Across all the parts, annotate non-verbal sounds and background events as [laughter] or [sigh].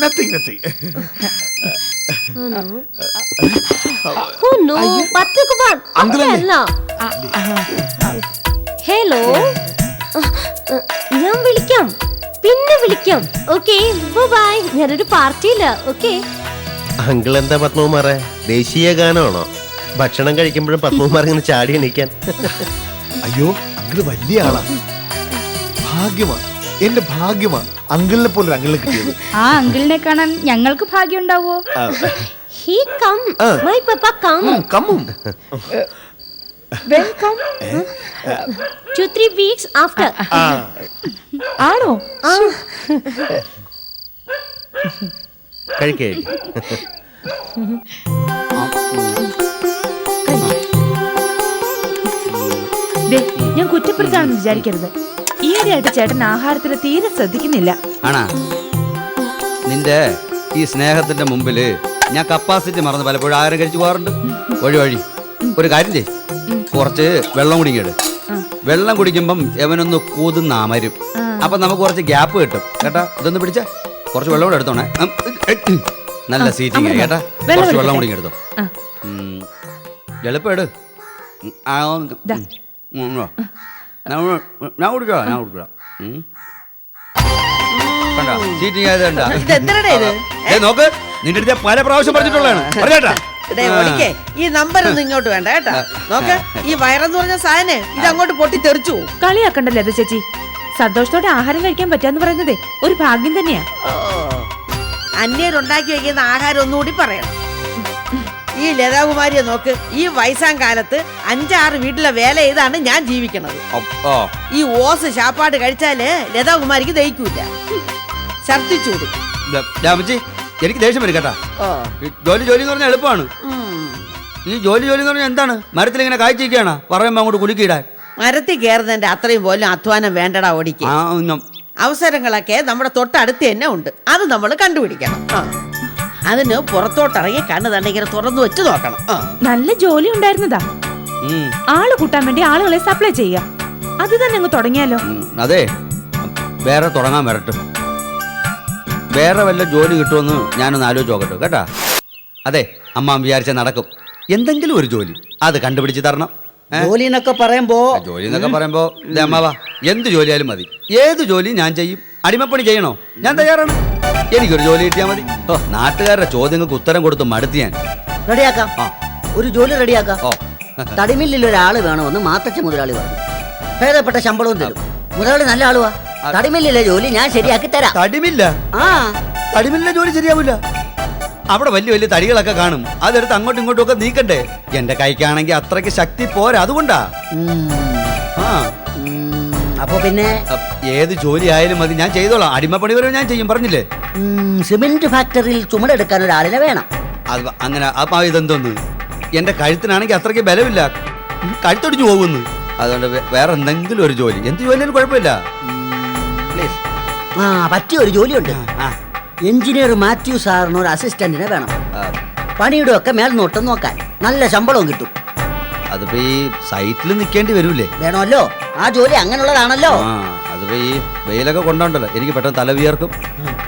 Nothing nothing hello ഞാൻ വിളിക്കാം. പിന്നെ വിളിക്കാം. ഓക്കെ ബൈ ഞാനൊരു പാർട്ടിയില്ല ഓക്കെ അങ്കിൾ എന്താ പത്മകുമാറെ? ദേശീയ ഗാനമാണോ? ഭക്ഷണം കഴിക്കുമ്പോഴും പത്മകുമാർ ഇങ്ങനെ ചാടി എണീക്കാൻ. അയ്യോ അങ്കിൾ വലിയ ആളാ. ഭാഗ്യമാ. എന്റെ ഭാഗ്യമാണ് അങ്കിളിനെ പോലെ അങ്കിളിനെ കിട്ടിയത്. ആ അങ്കിളിനെ കാണാൻ ഞങ്ങൾക്ക് ഭാഗ്യം ഉണ്ടാവോ? He come. My papa come. കമ്മും two three weeks after ആണോ? കഴിക്കേ. ഞാൻ കുറ്റപ്പെടുത്താണെന്ന് വിചാരിക്കരുത്. ഈയിടെയായിട്ട് ചേട്ടൻ ആഹാരത്തിൽ തീരെ ശ്രദ്ധിക്കുന്നില്ല. ആണാ. നിന്റെ ഈ സ്നേഹത്തിന്റെ മുമ്പിൽ ഞാൻ കപ്പാസിറ്റി മറന്ന് പലപ്പോഴും ആഹാരം കഴിച്ചു പോകാറുണ്ട്. വഴി വഴി. ഒരു കാര്യം ചെയ് കുറച്ച് വെള്ളം കുടിക്കട് വെള്ളം കുടിക്കുമ്പം എവനൊന്ന് കൂതുന്ന അമരും. അപ്പൊ നമുക്ക് കുറച്ച് ഗ്യാപ്പ് കിട്ടും. കേട്ടാ? ഇതൊന്ന് പിടിച്ച. കുറച്ച് വെള്ളം കൂടെ എടുത്തോണേ. ഉം, ഉം, നല്ല സീറ്റിംഗ് കേട്ടാ? കുറച്ച് വെള്ളം കുടിക്കും എടുത്തോ. ഉം. എളുപ്പം എടു. ഉം, ആ, ഒന്ന് ദാ. ഉം, ഉം, ഉം. ഞാൻ കൊടുക്കാം ഞാൻ കൊടുക്കാം. കണ്ടോ ചീറ്റിംഗ് ആയതുണ്ടാ ഇതെന്തിനാടാ ഇത്? ഏ നോക്ക് നിന്റെ അടുത്ത് ഞാൻ പല പ്രാവശ്യം പറഞ്ഞിട്ടുള്ളതാണ്. പറഞ്ഞേട്ടാ ദേ, ഓടിക്കേ. ഈ നമ്പർ ഒന്നും ഇങ്ങോട്ട് വേണ്ട കേട്ടാ. നോക്ക് ഈ വയറെന്ന് പറഞ്ഞ സാധനം ഇത് അങ്ങോട്ട് പൊട്ടി തെറിച്ചു പോവും. കളിയാക്കണ്ടല്ലോ അത് ചേച്ചി? സന്തോഷത്തോടെ ആഹാരം കഴിക്കാൻ പറ്റാന്ന് പറയുന്നതേ ഒരു ഭാഗ്യം തന്നെയാ. ഓ. അന്യരുണ്ടാക്കി വെക്കുന്ന ആഹാരം ഒന്നുകൂടി പറയണം. ഈ ലതാകുമാരിയെ നോക്ക് ഈ വയസ്സാം കാലത്ത് അഞ്ചാറ് വീട്ടിലെ വേല ചെയ്താണ് ഞാൻ ജീവിക്കണത്. ഈ ഓസ് ശാപ്പാട് കഴിച്ചാൽ ലതാകുമാരിക്ക് ദഹിക്കൂല. ഛർദിച്ചൂടും രാമച്ചി എനിക്ക് ദേഷ്യം വരും കേട്ടാ. ഓ. ഈ ജോലി ജോലി എന്ന് പറഞ്ഞാൽ എളുപ്പമാണ്. ഉം. ഈ ജോലി ജോലി എന്ന് പറഞ്ഞാൽ എന്താണ്? മരത്തിൽ ഇങ്ങനെ കാഴ്ചയ്ക്കാണ് പറയുമ്പോ അങ്ങോട്ട് കുലുക്കിയിടാൻ. മരത്തിൽ കയറുന്നതിന്റെ അത്രയും പോലും അധ്വാനം വേണ്ടടാ ഓടിക്ക്. ആ. അവസരങ്ങളൊക്കെ നമ്മുടെ തൊട്ടടുത്ത് തന്നെ ഉണ്ട്. അത് നമ്മൾ കണ്ടുപിടിക്കണം. ആ. അതിന് പുറത്തോട്ടിറങ്ങി കണ്ണ് തന്നെ ഇങ്ങനെ തുറന്നു വെച്ച് നോക്കണം. ആ. നല്ല ജോലി ഉണ്ടായിരുന്നതാ. ഉം. ആൾ കൂട്ടാൻ വേണ്ടി ആളുകളെ സപ്ലൈ ചെയ്യ അത് തന്നെ അങ്ങ് തുടങ്ങിയാലോ? ഉം. അതെ. വേറെ തുടങ്ങാൻ വരട്ടെ. വേറെ വല്ല ജോലി കിട്ടുമെന്ന് ഞാനൊന്ന് ആലോചിച്ച് നോക്കട്ടെ കേട്ടാ? അതെ അമ്മ വിചാരിച്ച നടക്കും. എന്തെങ്കിലും ഒരു ജോലി. അത് കണ്ടുപിടിച്ച് തരണം. ഏ? ജോലി എന്നൊക്കെ പറയുമ്പോ ജോലി എന്നൊക്കെ പറയുമ്പോ ദേ അമ്മാവാ എന്ത് ജോലിയായാലും മതി. ഏത് ജോലി ഞാൻ ചെയ്യും? അടിമപ്പണി ചെയ്യണോ? ഞാൻ തയ്യാറാണ്. എനിക്കൊരു ജോലി കിട്ടിയാൽ മതി. ഓ നാട്ടുകാരുടെ ചോദ്യങ്ങൾക്ക് ഉത്തരം കൊടുത്ത് മടുത്ത് ഞാൻ. റെഡിയാക്കാം. ആ. ഒരു ജോലി റെഡിയാക്കാം. ഓ. തടിമില്ലിൽ ഒരാൾ വേണമെന്ന് മാത്തച്ഛ മുതലാളി പറഞ്ഞു. ഭേദപ്പെട്ട ശമ്പളവും തരും. മുതലാളി നല്ല ആളുവാ. തടിമില്ലിലെ ജോലി ഞാൻ ശരിയാക്കി തരാം. തടിമില്ല? ആ. തടിമില്ല ജോലി ശരിയാവില്ല അവിടെ വലിയ വലിയ തടികളൊക്കെ കാണും. അതെടുത്ത് അങ്ങോട്ടും ഇങ്ങോട്ടും ഒക്കെ നീക്കണ്ടേ? എന്റെ കൈക്കാണെങ്കിൽ അത്രയ്ക്ക് ശക്തി പോരാ. അതുകൊണ്ടാ. ഉം, ആ. അപ്പൊ പിന്നെ ഏത് ജോലി ആയാലും മതി. ഞാൻ ചെയ്തോളാം. അടിമപ്പണി വരെ ഞാൻ ചെയ്യും. പറഞ്ഞില്ലേ? സിമെന്റ് ഫാക്ടറിയിൽ ചുമടെടുക്കാൻ ഒരാളിനെ വേണം. അത് അങ്ങനെ അപ്പൊ ഇതെന്തോന്ന്? എന്റെ കഴുത്തിനാണെങ്കിൽ അത്രയ്ക്ക് ബലമില്ല. കഴുത്തൊടിഞ്ഞു പോകുന്നു. അതുകൊണ്ട് വേറെ എന്തെങ്കിലും ഒരു ജോലി. എന്ത് ജോലിയാലും കുഴപ്പമില്ല. ആ പറ്റിയ ഒരു ജോലിയുണ്ട്. എഞ്ചിനീയർ മാത്യു സാറിന് ഒരു അസിസ്റ്റന്റിനെ വേണം. പണിയുടെ ഒക്കെ മേൽനോട്ടം നോക്കാൻ. നല്ല ശമ്പളവും കിട്ടും. അതിപ്പോ ഈ സൈറ്റിൽ നിൽക്കേണ്ടി വരൂലേ? വേണമല്ലോ. ആ ജോലി അങ്ങനെയുള്ളതാണല്ലോ. ആ അതിപ്പോ ഈ വെയിലൊക്കെ കൊണ്ടോണ്ടല്ലോ. എനിക്ക് പെട്ടെന്ന് തല വിയർക്കും.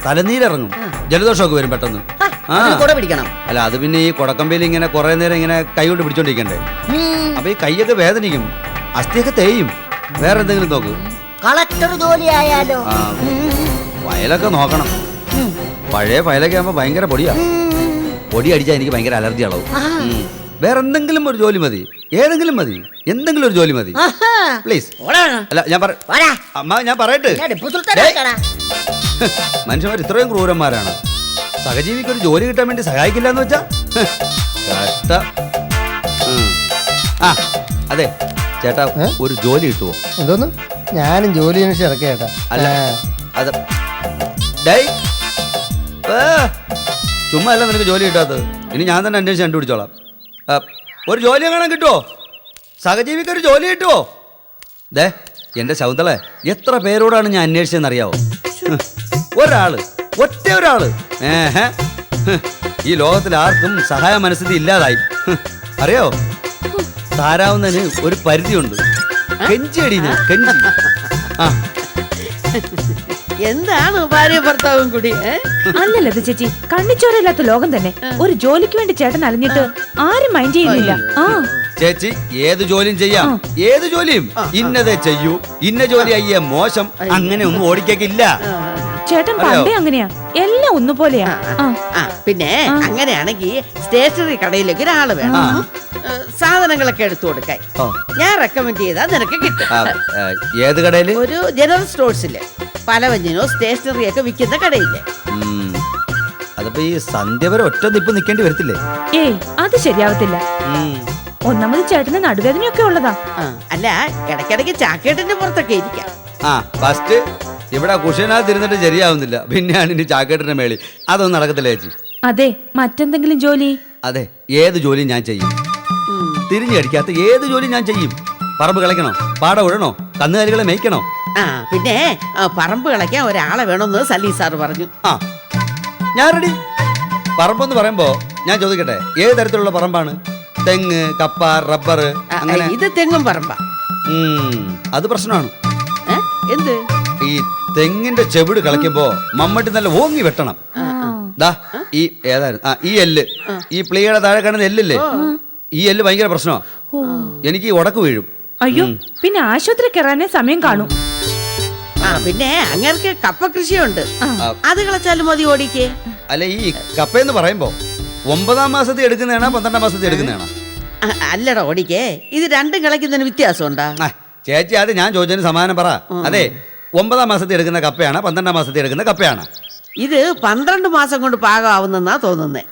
തലനീരിറങ്ങും. ജലദോഷമൊക്കെ വരും പെട്ടെന്ന്. ആ, ആ. അതിന് കൂടെ പിടിക്കണം. അല്ല അത് പിന്നെ ഈ കൊടക്കമ്പയിൽ ഇങ്ങനെ കുറെ നേരം ഇങ്ങനെ കൈ കൊണ്ട് പിടിച്ചോണ്ടിരിക്കണ്ടേ? ഉം, അപ്പൊ ഈ കൈയൊക്കെ വേദനിക്കും. അസ്ഥിയൊക്കെ തേയും. വേറെ എന്തെങ്കിലും നോക്ക്. കളക്ടർ ജോലി ആയാലോ? ആ വയലൊക്കെ നോക്കണം. പഴയ ഫയലൊക്കെ ആകുമ്പോ ഭയങ്കര പൊടിയാ. പൊടി അടിച്ചാൽ എനിക്ക് ഭയങ്കര അലർജി അളവ് ഉം. വേറെ എന്തെങ്കിലും ഒരു ജോലി മതി. ഏതെങ്കിലും മതി. എന്തെങ്കിലും ഒരു ജോലി മതി. പ്ലീസ്. അല്ല ഞാൻ. അമ്മ ഞാൻ പറയട്ടെ. [laughs] മനുഷ്യന്മാർ ഇത്രയും ക്രൂരന്മാരാണ്. സഹജീവിക്ക് ഒരു ജോലി കിട്ടാൻ വേണ്ടി സഹായിക്കില്ല എന്ന് വെച്ചാ കഷ്ട. ആ അതെ. ചേട്ടാ ഒരു ജോലി കിട്ടുമോ എന്തോന്ന്? ഞാനും ജോലി അന്വേഷിച്ച് ഇറക്കിയ ചേട്ടാ. അല്ല. അത് ചുമ്മാ അല്ല നിനക്ക് ജോലി കിട്ടാത്തത്. ഇനി ഞാൻ തന്നെ അന്വേഷിച്ച് കണ്ടുപിടിച്ചോളാം. ഒരു ജോലി കാണാൻ കിട്ടുമോ സഹജീവിക്ക് ഒരു ജോലി കിട്ടുമോ ദേ എന്റെ ശൗന്തളെ എത്ര പേരോടാണ് ഞാൻ അന്വേഷിച്ചതെന്ന് അറിയാവോ ഒരാൾ ഒറ്റ ഒരാൾ. ഏഹ് ഈ ലോകത്തിൽ ആർക്കും സഹായ മനസ്ഥിതി ഇല്ലാതായി. അറിയോ താരാവുന്നതിന് ഒരു പരിധിയുണ്ട്. കെഞ്ചി അടി ഞാൻ കെഞ്ചി. ആ. എന്താണ് ഭാര്യ ഭർത്താവും കൂടി അല്ലല്ലത് അല്ലല്ല ചേച്ചി കണ്ണിച്ചോരയില്ലാത്ത ലോകം തന്നെ. ഒരു ജോലിക്ക് വേണ്ടി ചേട്ടൻ അലഞ്ഞിട്ട് ആരും മൈൻഡ് ചെയ്യുന്നില്ല. ആ. ചേച്ചി ഏത് ജോലിയും ചെയ്യാം. ഏത് ജോലിയും? ഇന്നതേ ചെയ്യൂ. ഇന്ന ജോലി അയ്യേ മോശം. അങ്ങനെ ഒന്നും ഓടിക്കേക്കില്ല. ചേട്ടൻ പണ്ടേ അങ്ങനെയാ. എല്ലാം ഒന്നുപോലെയാ. പിന്നെ അങ്ങനെയാണെങ്കിൽ സ്റ്റേഷനറി കടയിലേക്ക് ഒരാൾ വേണം. സാധനങ്ങളൊക്കെ എടുത്തു കൊടുക്കാൻ. ഞാൻ റെക്കമെൻഡ് ചെയ്താൽ നിനക്ക് കിട്ടും. ഏത് കടയിൽ ഒരു ജനറൽ സ്റ്റോഴ്സിൽ പലവ്യഞ്ജനോ സ്റ്റേഷനറി ഒക്കെ വിൽക്കുന്ന കടയില്ലേ. അതിപ്പോ ഈ സന്ധ്യ വരെ ഒറ്റ നിപ്പ് നിക്കേണ്ടി വരത്തില്ലേ? ഏയ് അത് ശരിയാവത്തില്ല. ഒന്നാമത് ചേട്ടന് നടുവേദനയൊക്കെ ഉള്ളതാ. അല്ല ഇടയ്ക്കിടയ്ക്ക് ചാക്കേട്ടിന്റെ പുറത്തൊക്കെ ഇരിക്കാം. ആ ഫസ്റ്റ് ഇവിടെ കുഷനകത്ത് ഇരുന്നിട്ട് ശരിയാവുന്നില്ല. പിന്നെയാണ് ഇനി ചാക്കേട്ടിന്റെ മേളി അതൊന്നും നടക്കത്തില്ല ചേച്ചി. അതെ മറ്റെന്തെങ്കിലും ജോലി? അതെ ഏത് ജോലിയും ഞാൻ ചെയ്യും. തിരിഞ്ഞടിക്കാത്ത ഏത് ജോലിയും ഞാൻ ചെയ്യും. പറമ്പ് കളിക്കണോ? പാടം ഉഴണോ? കന്നുകാലികളെ മേയ്ക്കണോ? ആ പിന്നെ ആ, പറമ്പ് കളയ്ക്കാൻ ഒരാളെ വേണമെന്ന് സലീം സാർ പറഞ്ഞു. ആ ഞാൻ റെഡി പറമ്പെന്ന് പറയുമ്പോ ഞാൻ ചോദിക്കട്ടെ ഏത് തരത്തിലുള്ള പറമ്പാണ്? തെങ്ങ് കപ്പ റബ്ബർ ആ, അങ്ങനെ? ഇത് തെങ്ങും പറമ്പാ. ഉം, അത് പ്രശ്നമാണ്. ഏ? എന്ത്? ഈ തെങ്ങിന്റെ ചെവിട് കളിക്കുമ്പോ മമ്മട്ടി നല്ല ഓങ്ങി വെട്ടണം. ദാ ഈ ഏതായിരുന്നു? ആ ഈ എല്ല്. ഈ പ്ലീയുടെ താഴെ കാണുന്ന എല്ലില്ലേ? ഈ എല്ല് ഭയങ്കര പ്രശ്നമാണ് എനിക്ക് ഈ ഉടക്ക് വീഴും. അയ്യോ പിന്നെ ആശുപത്രി കയറാനേ സമയം കാണും. പിന്നെ അങ്ങനൊക്കെ കപ്പ കൃഷിയുണ്ട്. അത് കളച്ചാലും മതി ഓടിക്കേ. അല്ല ഈ കപ്പ എന്ന് പറയുമ്പോ ഒമ്പതാം മാസത്തിൽ എടുക്കുന്നതാണോ പന്ത്രണ്ടാം മാസത്തിൽ എടുക്കുന്നതാണോ? അല്ലടാ ഓടിക്കേ. ഇത് രണ്ടും കളിക്കുന്നതിന് വ്യത്യാസമുണ്ടാ? ഉണ്ടാ ചേച്ചി അത് ഞാൻ ചോദിച്ചതിന് സമാനം പറ. അതെ ഒമ്പതാം മാസത്തിൽ എടുക്കുന്ന കപ്പയാണ് പന്ത്രണ്ടാം മാസത്തിൽ എടുക്കുന്ന കപ്പയാണ്? ഇത് പന്ത്രണ്ട് മാസം കൊണ്ട് പാകമാവുന്നെന്നാ തോന്നുന്നേ.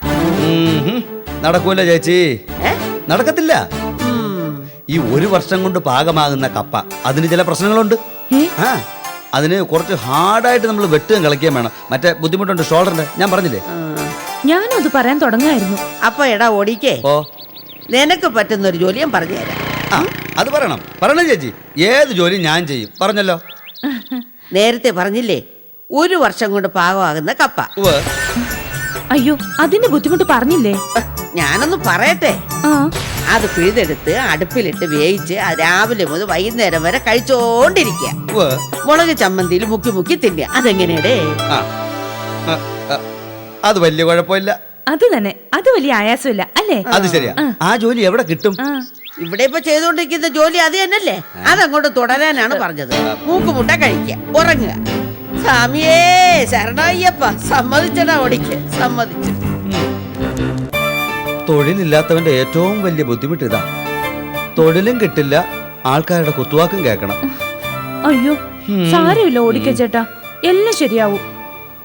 നടക്കൂല ചേച്ചി? നടക്കത്തില്ല. ഈ ഒരു വർഷം കൊണ്ട് പാകമാകുന്ന കപ്പ അതിന് ചില പ്രശ്നങ്ങളുണ്ട്. ആ. അതിന് കുറച്ച് ഹാർഡായിട്ട് നമ്മൾ വെട്ടുകയും കളിക്കുകയും വേണം. മറ്റേ ബുദ്ധിമുട്ടുണ്ട് ഷോൾഡറിന്റെ. ഞാൻ പറഞ്ഞില്ലേ. ഞാനും അത് പറയാൻ തുടങ്ങായിരുന്നു. അപ്പൊ എടാ ഓടിക്കേ. ഓ. നിനക്ക് പറ്റുന്ന ഒരു ജോലി ഞാൻ പറഞ്ഞുതരാം ആ അത് പറയണം. പറയണം ചേച്ചി. ഏത് ജോലി ഞാൻ ചെയ്യും? പറഞ്ഞല്ലോ. [laughs] നേരത്തെ പറഞ്ഞില്ലേ ഒരു വർഷം കൊണ്ട് പാകമാകുന്ന കപ്പ. ഉവ്വ്. അയ്യോ അതിന്റെ ബുദ്ധിമുട്ട് പറഞ്ഞില്ലേ? ഞാനൊന്ന് പറയട്ടെ. ആ. അത് പിഴുതെടുത്ത് അടുപ്പിലിട്ട് വേവിച്ച് അത് രാവിലെ മുതൽ വൈകുന്നേരം വരെ കഴിച്ചോണ്ടിരിക്കുക. ഉവ്വ്. മുളക് ചമ്മന്തിയിൽ മുക്കി മുക്കി തിന്നുക. അതെങ്ങനെയടേ. അത് വലിയ കുഴപ്പമില്ല. അത് തന്നെ. അത് വലിയ ആയാസമില്ല. അല്ലേ? അത് ശരിയാ. ആ. ജോലി എവിടെ കിട്ടും? ഇവിടെ ഇപ്പൊ ചെയ്തുകൊണ്ടിരിക്കുന്ന ജോലി അത് തന്നെയല്ലേ? അതങ്ങോട്ട് തുടരാനാണ് പറഞ്ഞത്. മൂക്കുമുട്ട കഴിക്കുക. ഉറങ്ങുക. സ്വാമിയേ ശരണയ്യപ്പ. സമ്മതിച്ചടാ ഓടിക്ക്. സമ്മതിച്ചു. തൊഴിലില്ലാത്തവന്റെ ഏറ്റവും വലിയ ബുദ്ധിമുട്ട് ഇതാ. തൊഴിലും കിട്ടില്ല ആൾക്കാരുടെ കുത്തുവാക്കും കേൾക്കണം. അയ്യോ സാരമില്ല ഓടിക്ക ചേട്ടാ. എല്ലാം ശരിയാവും.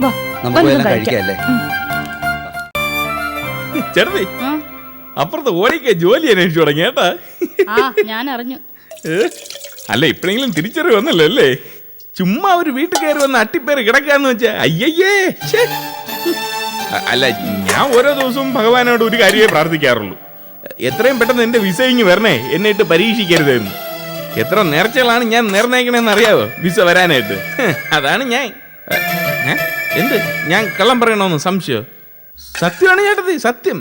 വാ നമുക്ക് വല്ലതും എല്ലാം കഴിക്കാം. കഴിക്കല്ലേ ചേട്ടത്തി അപ്പുറത്ത് ഓടിക്ക ജോലി അന്വേഷിച്ചു തുടങ്ങി കേട്ടാ. ആ ഞാൻ അറിഞ്ഞു ഏ? അല്ല ഇപ്പഴെങ്കിലും തിരിച്ചറി വന്നല്ലോ അല്ലേ? ചുമ്മാ ഒരു വീട്ടിൽ കയറി വന്ന് അട്ടിപ്പേര് കിടക്കാന്ന് വെച്ചാ അയ്യയ്യേ ശ്ശേ. അല്ല ഞാൻ ഓരോ ദിവസവും ഭഗവാനോട് ഒരു കാര്യമേ പ്രാർത്ഥിക്കാറുള്ളൂ. എത്രയും പെട്ടെന്ന് എന്റെ വിസ ഇങ്ങ് വരണേ എന്നെ ഇട്ട് പരീക്ഷിക്കരുതായിരുന്നു എത്ര നേർച്ചകളാണ് ഞാൻ നിർണയിക്കണമെന്ന് അറിയാവോ? വിസ വരാനായിട്ട്. അതാണ് ഞാൻ? എന്ത്? ഞാൻ കള്ളം പറയണമെന്ന് സംശയോ? സത്യമാണ് ചേട്ടത്തി സത്യം.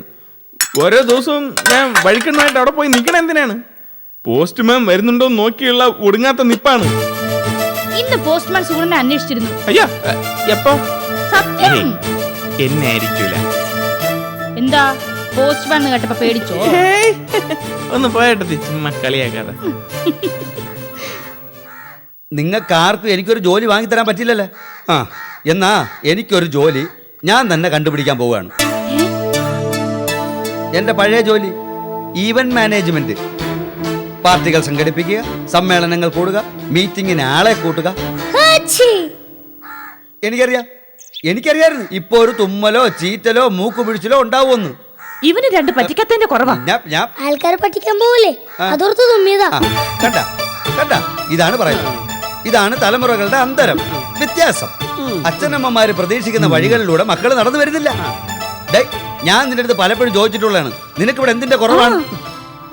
ഓരോ ദിവസവും ഞാൻ വഴിക്കണ്ണായിട്ട് അവിടെ പോയി നിൽക്കണം എന്തിനാണ്? പോസ്റ്റ്മാൻ വരുന്നുണ്ടോ നോക്കിയുള്ള ഒടുങ്ങാത്ത നിപ്പാണ്. ഇന്ന് പോസ്റ്റ്മാൻ സുഗുണനെ അന്വേഷിച്ചിരുന്നു. അയ്യോ എപ്പോ? സത്യം. എന്നെ ആയിരിക്കൂല എന്താ? പോസ്റ്റ് വന്ന് കേട്ടപ്പോ പേടിച്ചോ? ഏയ്, ഒന്ന് പോയട്ടെ ചുമ്മാ കളിയാക്കാതെ. നിങ്ങൾക്ക് ആർക്കും എനിക്കൊരു ജോലി വാങ്ങി തരാൻ പറ്റില്ലല്ലേ? ആ എന്നാ എനിക്കൊരു ജോലി ഞാൻ തന്നെ കണ്ടുപിടിക്കാൻ പോവുകയാണ്. എന്റെ പഴയ ജോലി ഈവന്റ് മാനേജ്മെന്റ് പാർട്ടികൾ സംഘടിപ്പിക്കുക സമ്മേളനങ്ങൾ കൂടുക മീറ്റിങ്ങിന് ആളെ കൂട്ടുക. ഹാച്ചി. എനിക്കറിയാം. എനിക്കറിയായിരുന്നു. ഇപ്പൊ ഒരു തുമ്മലോ ചീറ്റലോ മൂക്ക് പിടിച്ചിലോ ഉണ്ടാവുമെന്ന്. ഇവന് രണ്ട് പറ്റിക്കത്തിന്റെ കുറവാ. ആൾക്കാരെ പറ്റിക്കാൻ പോവില്ലേ അതോർത്ത് തുമ്മിയതാ. ആ, കണ്ട കണ്ട. ഇതാണ് പറയുന്നത്. ഇതാണ് തലമുറകളുടെ അന്തരം. വ്യത്യാസം. അച്ഛനമ്മമാര് പ്രതീക്ഷിക്കുന്ന വഴികളിലൂടെ മക്കൾ നടന്നു വരുന്നില്ല. ഞാൻ നിന്റെ അടുത്ത് പലപ്പോഴും ചോദിച്ചിട്ടുള്ളതാണ്. നിനക്ക് ഇവിടെ എന്തിന്റെ കുറവാണ്?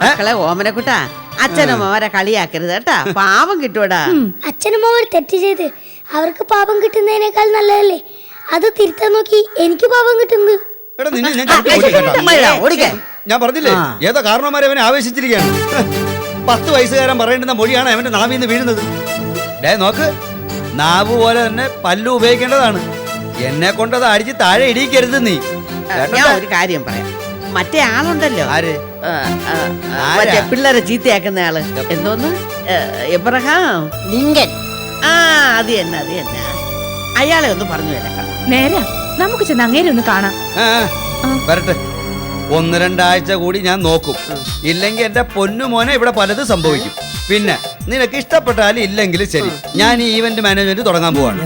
ഏ? മക്കളെ ഓമനക്കുട്ടാ അച്ഛനമ്മമാരെ കളിയാക്കരുത് കേട്ടാ. പാവം കിട്ടൂടാ. അച്ഛനമ്മമാർ തെറ്റ് ചെയ്ത് അവർക്ക് പാപം കിട്ടുന്നതിനേക്കാൾ നല്ലതല്ലേ? അത് തിരുത്താൻ നോക്കി എനിക്ക് പാപം കിട്ടുന്നത്. എടാ, നിന്നെ ഞാൻ ചവിട്ടി ഓടിക്കും കേട്ടോ. ഓടിക്കാൻ. ഞാൻ പറഞ്ഞില്ലേ ഏതോ കാരണവന്മാരെ അവനെ ആവേശിച്ചിരിക്കുകയാണ്. പത്ത് വയസ്സുകാരൻ പറയേണ്ടുന്ന മൊഴിയാണ് അവന്റെ നാവിൽ നിന്ന് വീഴുന്നത്. ഡേ നോക്ക് നാവ് പോലെ തന്നെ പല്ലു ഉപയോഗിക്കേണ്ടതാണ്. എന്നെ കൊണ്ടത് അടിച്ച് താഴെ ഇടിക്കരുത് നീ. കേട്ടോ? ഞാൻ ഒരു കാര്യം പറയാം. മറ്റേ ആളുണ്ടല്ലോ. ആര്? ആ, ആ, ആ, ആരാ? മറ്റേ പിള്ളേരെ ചീത്തയാക്കുന്ന ആൾ. എന്തോന്ന്? ഏ, എബ്രഹാം? ലിങ്കൻ. ആ അത് തന്നെ അത് തന്നെ. അയാളെ ഒന്ന് പറഞ്ഞു തരാം നേരാ നമുക്ക് ചെന്ന് അങ്ങേരെ ഒന്ന് കാണാം. വരട്ടെ. ഒന്ന് രണ്ടാഴ്ച കൂടി ഞാൻ നോക്കും. ഇല്ലെങ്കിൽ എന്റെ പൊന്നു മോനെ ഇവിടെ പലതും സംഭവിക്കും. പിന്നെ നിനക്ക് ഇഷ്ടപ്പെട്ടാലും ഇല്ലെങ്കിലും ശരി. ഞാൻ ഈ ഇവന്റ് മാനേജ്മെന്റ് തുടങ്ങാൻ പോവാണ്.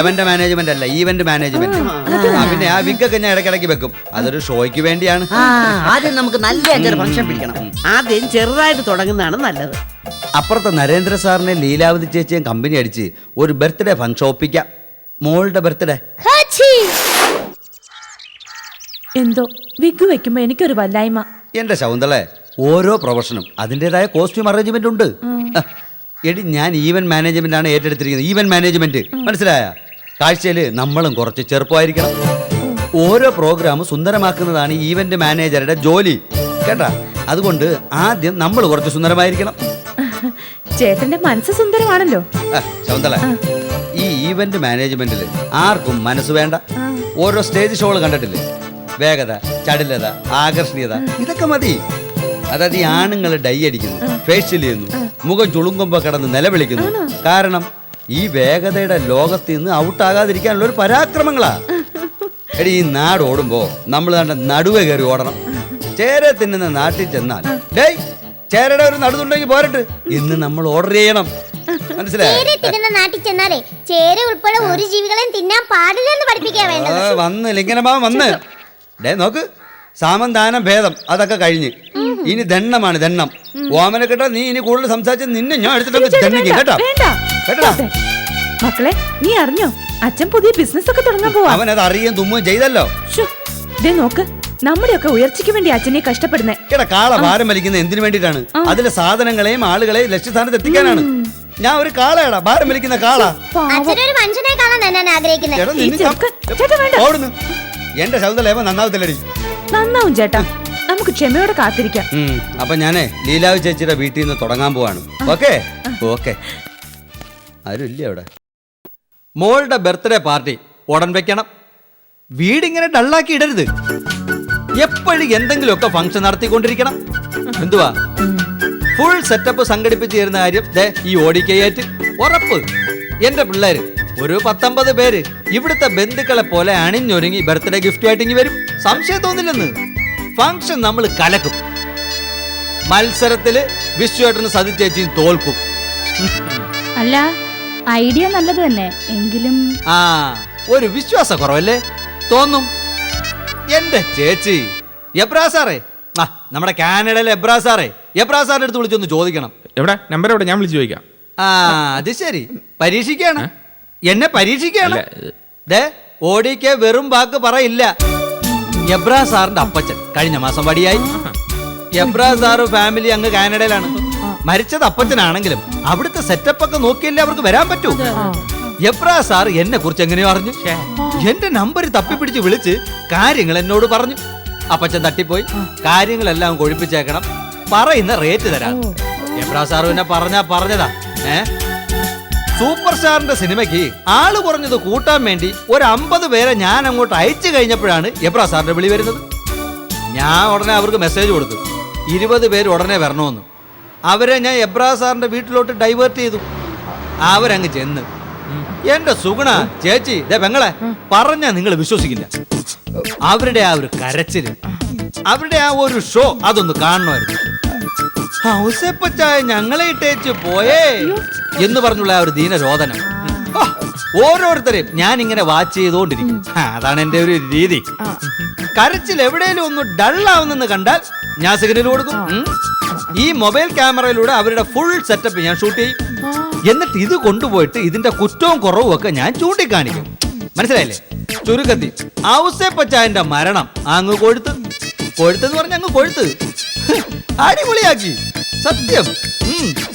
എവന്റെ മാനേജ്മെന്റ് അല്ല ഈവന്റ് മാനേജ്മെന്റ് ആ, പിന്നെ ആ വിഗൊക്കെ ഞാൻ ഇടയ്ക്കിടയ്ക്ക് വെക്കും. അതൊരു ഷോയ്ക്ക് വേണ്ടിയാണ്. ആദ്യം നമുക്ക് നല്ല ഫംഗ്ഷൻ പിടിക്കണം. ആദ്യം ചെറുതായിട്ട് തുടങ്ങുന്നതാണ് നല്ലത്. അപ്പുറത്തെ നരേന്ദ്ര സാറിനെ ലീലാവതി ചേച്ചിയും കമ്പനി അടിച്ച് ഒരു ബർത്ത്ഡേ ഫംഗ്ഷൻ ഒപ്പിക്കാം. മോളുടെ ബർത്ത്ഡേ. എന്തോ വിഗ് വെക്കുമ്പോ എനിക്കൊരു വല്ലായ്മ. എന്റെ ശകുന്തളെ ഓരോ പ്രൊഫഷനും അതിന്റെതായ കോസ്റ്റ്യൂം അറേഞ്ച്മെന്റ് ഉണ്ട്. എടി ഞാൻ ഈവൻ മാനേജ്മെന്റ് ആണ് ഏറ്റെടുത്തിരിക്കുന്നത്. ഈവൻ മാനേജ്മെന്റ് മനസ്സിലായ? കാഴ്ചയിൽ നമ്മളും കുറച്ച് ചെറുപ്പമായിരിക്കണം. ഓരോ പ്രോഗ്രാം സുന്ദരമാക്കുന്നതാണ് ഈവന്റ് മാനേജറുടെ ജോലി. കേട്ടാ? അതുകൊണ്ട് ആദ്യം നമ്മൾ കുറച്ച് സുന്ദരമായിരിക്കണം. ചേട്ടന്റെ മനസ്സ് സുന്ദരമാണല്ലോ. ശകുന്തള ഈ ഈവന്റ് മാനേജ്മെന്റിൽ ആർക്കും മനസ്സ് വേണ്ട. ഓരോ സ്റ്റേജ് ഷോകൾ കണ്ടിട്ടില്ലേ? വേഗത ചടിലത ആകർഷണീയത ഇതൊക്കെ മതി. അതായത് ഈ ആണുങ്ങൾ ഡൈ അടിക്കുന്നു ഫേഷ്യൽ ചെയ്യുന്നു മുഖം ചുളുങ്കുമ്പോ കിടന്ന് നിലവിളിക്കുന്നു. കാരണം ഈ വേഗതയുടെ ലോകത്ത് നിന്ന് ഔട്ടാകാതിരിക്കാനുള്ള ഒരു പരാക്രമങ്ങളാ. [laughs] എടി ഈ നാട് ഓടുമ്പോ നമ്മൾ കണ്ട നടുവേ കയറി ഓടണം. ചേര തിന്നുന്ന നാട്ടിൽ ചെന്നാൽ ഡേയ് ചേരയുടെ ഒരു നടുതുണ്ടെങ്കിൽ പോരട്ട്. ഇന്ന് നമ്മൾ ഓർഡർ ചെയ്യണം. മനസ്സിലായോ? ചേര തിന്നുന്ന നാട്ടിൽ ചെന്നാലേ ചേര ഉൾപ്പെടെ ഒരു ജീവികളെയും തിന്നാൻ പാടില്ലെന്ന് പഠിപ്പിക്കാൻ വേണ്ടത്. വന്ന് ലിംഗനമാ വന്ന്. ഡേ നോക്ക്. സാമന്താനം ഭേദം അതൊക്കെ കഴിഞ്ഞ്. ഇനി ദണ്ണമാണ് ദണ്ണം. ഓമന കേട്ടോ നീ ഇനി കൂടുതൽ സംസാരിച്ച് നിന്നെ ഞാൻ എടുത്തിട്ട് ദണ്ണിക്കും കേട്ടോ. കേട്ടോ. മക്കളെ നീ അറിഞ്ഞോ? അച്ഛൻ പുതിയ ബിസിനസ് ഒക്കെ തുടങ്ങാൻ പോവാ. അവൻ അത് അറിയുകയും തുമ്മുകയും ചെയ്തല്ലോ. ദേ നോക്ക്. നമ്മുടെയൊക്കെ ഉയർച്ചയ്ക്ക് വേണ്ടി അച്ഛനെ കഷ്ടപ്പെടുന്നേ. കാള ഭാരം വലിക്കുന്ന എന്തിനു വേണ്ടിയിട്ടാണ്? അതിലെ സാധനങ്ങളെയും ആളുകളെയും ലക്ഷ്യസ്ഥാനത്ത് എത്തിക്കാനാണ്. ഞാൻ ഒരു കാളയാടാ ഭാരം വലിക്കുന്ന കാള. അച്ഛനൊരു മനുഷ്യനെ കാണാൻ തന്നെയാണ് ആഗ്രഹിക്കുന്നത് എന്റെ ശബ്ദലേവ നന്നാവത്തില്ലടി. നന്നാവും ചേട്ടാ. നമുക്ക് ക്ഷമയോടെ കാത്തിരിക്കാം. അപ്പൊ ഞാനേ ലീലാവ് ചേച്ചിയുടെ വീട്ടിൽ നിന്ന് തുടങ്ങാൻ പോവാണ്. ഓക്കെ? ഓക്കെ. ആരുമില്ല ഇല്ല അവിടെ? മോളുടെ ബർത്ത്ഡേ പാർട്ടി ഉടൻ വെക്കണം. വീടിങ്ങനെ ഡള്ളാക്കി ഇടരുത്. എപ്പോഴും എന്തെങ്കിലുമൊക്കെ ഫംഗ്ഷൻ നടത്തിക്കൊണ്ടിരിക്കണം. എന്തുവാ? ഫുൾ സെറ്റപ്പ് സംഘടിപ്പിച്ച് തരുന്ന കാര്യം ദേ ഈ ഓടിക്കയായിട്ട് ഉറപ്പ്. എന്റെ പിള്ളേര് ഒരു പത്തൊമ്പത് പേര് ഇവിടുത്തെ ബന്ധുക്കളെ പോലെ അണിഞ്ഞൊരുങ്ങി ബർത്ത്ഡേ ഗിഫ്റ്റ് ആയിട്ട് ഇങ്ങി വരും. സംശയം തോന്നില്ലെന്ന്. ഫംഗ്ഷൻ നമ്മൾ കലക്കും. മത്സരത്തിൽ വിശ്വേട്ടന് സതിച്ചേച്ചിയും തോൽക്കും. അല്ല ഐഡിയ നല്ലത് തന്നെ. എങ്കിലും ആ ഒരു വിശ്വാസ കുറവല്ലേ തോന്നും. എന്റെ ചേച്ചി. എബ്രാ സാറേ. ആ നമ്മുടെ കാനഡയിലെ എബ്രാ സാറേ. എബ്രാ സാറിന്റെ അടുത്ത് വിളിച്ചൊന്ന് ചോദിക്കണം. എവിടെ? നമ്പർ എവിടെ? ഞാൻ വിളിച്ചു ചോദിക്കാം. ആ അത് ശരി. പരീക്ഷിക്കാണ് എന്നെ പരീക്ഷിക്കാണ് ദേ ഓടിക്ക് വെറും വാക്ക് പറയില്ല. എബ്രാ സാറിന്റെ അപ്പച്ചൻ. കഴിഞ്ഞ മാസം വടിയായി. എബ്രാ സാറ് ഫാമിലി അങ്ങ് കാനഡയിലാണ്. മരിച്ചത് അപ്പച്ചനാണെങ്കിലും അവിടുത്തെ സെറ്റപ്പ് ഒക്കെ നോക്കിയല്ലേ അവർക്ക് വരാൻ പറ്റൂ. എബ്രാ സാർ എന്നെ കുറിച്ച് എങ്ങനെയോ അറിഞ്ഞു. എന്റെ നമ്പർ തപ്പിപ്പിടിച്ച് വിളിച്ച് കാര്യങ്ങൾ എന്നോട് പറഞ്ഞു. അപ്പച്ചൻ തട്ടിപ്പോയി. കാര്യങ്ങളെല്ലാം കൊഴിപ്പിച്ചേക്കണം. പറയുന്ന റേറ്റ് തരാം. എബ്രാ സാർ പിന്നെ പറഞ്ഞാ പറഞ്ഞതാ. ഏ? സൂപ്പർ സ്റ്റാറിന്റെ സിനിമയ്ക്ക് ആൾ കുറഞ്ഞത് കൂട്ടാൻ വേണ്ടി ഒരു അമ്പത് പേരെ ഞാൻ അങ്ങോട്ട് അയച്ചു കഴിഞ്ഞപ്പോഴാണ് എബ്രാ സാറിന്റെ വിളി വരുന്നത്. ഞാൻ ഉടനെ അവർക്ക് മെസ്സേജ് കൊടുത്തു. ഇരുപത് പേര് ഉടനെ വരണമെന്ന്. അവരെ ഞാൻ എബ്രാ സാറിന്റെ വീട്ടിലോട്ട് ഡൈവേർട്ട് ചെയ്തു. അവരങ്ങ് ചെന്ന് എന്റെ സുഗുണ ചേച്ചി ദേ പെങ്ങളെ പറഞ്ഞാ നിങ്ങൾ വിശ്വസിക്കില്ല. അവരുടെ ആ ഒരു കരച്ചിൽ അവരുടെ ആ ഒരു ഷോ അതൊന്ന് കാണണമായിരുന്നു. ഔസേപ്പച്ചായ ഞങ്ങളെ ഇട്ടേച്ച് പോയേ എന്ന് പറഞ്ഞുള്ള ആ ഒരു ദീനരോധനം ഓരോരുത്തരെയും ഞാൻ ഇങ്ങനെ വാച്ച് ചെയ്തുകൊണ്ടിരിക്കും അതാണ് എന്റെ ഒരു രീതി. കരച്ചിൽ എവിടെയെങ്കിലും ഒന്ന് ഡള്ളാവുന്നെന്ന് കണ്ടാൽ ഞാൻ സിഗ്നൽ കൊടുക്കും. ഈ മൊബൈൽ ക്യാമറയിലൂടെ അവരുടെ ഫുൾ സെറ്റപ്പ് ഞാൻ ഷൂട്ട് ചെയ്യും. എന്നിട്ട് ഇത് കൊണ്ടുപോയിട്ട് ഇതിന്റെ കുറ്റവും കുറവും ഒക്കെ ഞാൻ ചൂണ്ടിക്കാണിക്കും. മനസ്സിലായില്ലേ? ചുരുക്കത്തി ഔസേപ്പച്ചായന്റെ മരണം അങ്ങ് കൊഴുത്ത്. കൊഴുത്തെന്ന് പറഞ്ഞ അങ്ങ് കൊഴുത്ത്. അടിപൊളിയാക്കി. സത്യം.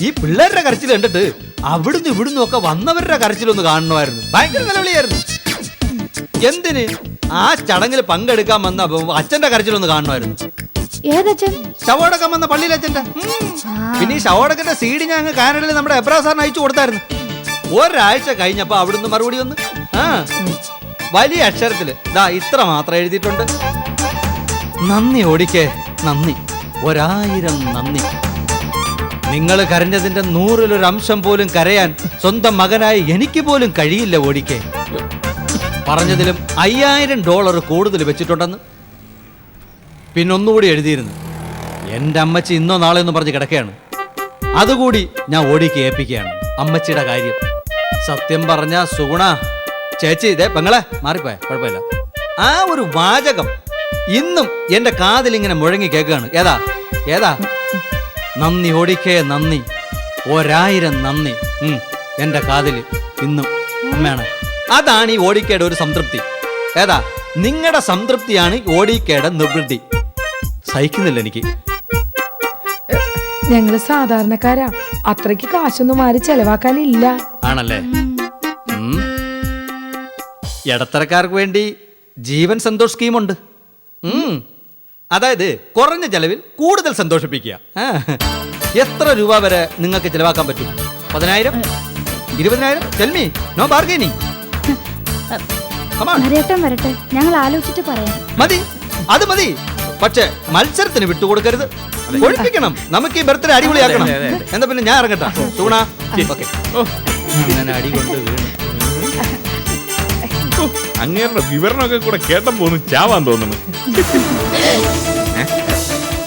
ഈ പിള്ളേരുടെ കരച്ചിൽ കണ്ടിട്ട് അവിടുന്ന് ഇവിടുന്ന് ഒക്കെ വന്നവരുടെ കരച്ചിലൊന്ന് കാണണമായിരുന്നു. ഭയങ്കര നിലവിളിയായിരുന്നു. എന്തിന്? ആ ചടങ്ങിൽ പങ്കെടുക്കാൻ വന്ന അച്ഛന്റെ കരച്ചിലൊന്ന് കാണണമായിരുന്നു. ഏതച്ഛൻ? ശവോടക്കം വന്ന പള്ളിയിലെ അച്ഛന്റെ ഉം. പിന്നെ ഈ ശവോടക്കന്റെ സീഡ് ഞാൻ അങ്ങ് കാനഡയിൽ നമ്മുടെ എബ്രാ സാറിന് അയച്ചു കൊടുത്തായിരുന്നു. ഒരാഴ്ച കഴിഞ്ഞപ്പോ അവിടുന്ന് മറുപടി വന്നു. ആ. വലിയ അക്ഷരത്തിൽ. ദാ ഇത്ര മാത്രം എഴുതിയിട്ടുണ്ട്. നന്ദി ഓടിക്കേ. നന്ദി. ഒരായിരം നന്ദി. നിങ്ങൾ കരഞ്ഞതിന്റെ നൂറിലൊരു അംശം പോലും കരയാൻ സ്വന്തം മകനായി എനിക്ക് പോലും കഴിയില്ല ഓടിക്കേ. പറഞ്ഞതിലും അയ്യായിരം ഡോളർ കൂടുതൽ വെച്ചിട്ടുണ്ടെന്ന്. പിന്നൊന്നുകൂടി എഴുതിയിരുന്നു. എന്റെ അമ്മച്ചി ഇന്നോ നാളെ എന്ന് പറഞ്ഞ് കിടക്കുകയാണ്. അതുകൂടി ഞാൻ ഓടിക്ക് ഏൽപ്പിക്കുകയാണ്. അമ്മച്ചിയുടെ കാര്യം. സത്യം പറഞ്ഞ സുഗുണ. ചേച്ചി ഇതേ പെങ്ങളെ മാറിപ്പോയ. കുഴപ്പമില്ല. ആ ഒരു വാചകം ഇന്നും എന്റെ കാതിൽ ഇങ്ങനെ മുഴങ്ങി കേൾക്കുകയാണ്. ഏതാ? ഏതാ? നന്ദി ഓടിക്കേ നന്ദി. ഒരായിരം നന്ദി. എന്റെ കാതിൽ ഇന്നും അമ്മയാണ്. അതാണ് ഈ ഓടിക്കയുടെ ഒരു സംതൃപ്തി. ഏതാ? നിങ്ങളുടെ സംതൃപ്തിയാണ് ഓടിക്കയുടെ നിർവൃത്തി സഹിക്കുന്നില്ല എനിക്ക്. ഞങ്ങൾ സാധാരണക്കാരാ. അത്രയ്ക്ക് കാശൊന്നും ആരും ചെലവാക്കാനില്ല. ആണല്ലേ? ഉം. ഇടത്തരക്കാർക്ക് വേണ്ടി ജീവൻ സന്തോഷ് സ്കീമുണ്ട്. ഉം. അതായത് കുറഞ്ഞ ചെലവിൽ കൂടുതൽ സന്തോഷിപ്പിക്കുക. ആ. എത്ര രൂപ വരെ നിങ്ങൾക്ക് ചെലവാക്കാൻ പറ്റും? പതിനായിരം? ഇരുപതിനായിരം? ചെൽമി നോ ബാർഗൈനിങ് വരട്ടെ വരട്ടെ. ഞങ്ങൾ ആലോചിച്ചിട്ട് പറയാം. മതി. അത് മതി. പക്ഷെ മത്സരത്തിന് വിട്ടുകൊടുക്കരുത്. ഒഴിപ്പിക്കണം. നമുക്ക് ഈ ബർത്ത്ഡേ അടിപൊളിയാക്കണം. എന്താ പിന്നെ ഞാൻ ഇറങ്ങട്ടെ? തൂണ? ഓക്കെ. അങ്ങനെ അടി കൊണ്ട് വീണു. ഓ, അങ്ങേരുടെ വിവരണമൊക്കെ കൂടെ കേട്ടപ്പോ ഒന്ന് ചാവാൻ തോന്നുന്നു.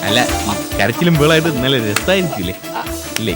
അല്ല കരച്ചിലും വേളായിട്ട് നല്ല രസമായിരിക്കില്ലേ ഇല്ലേ.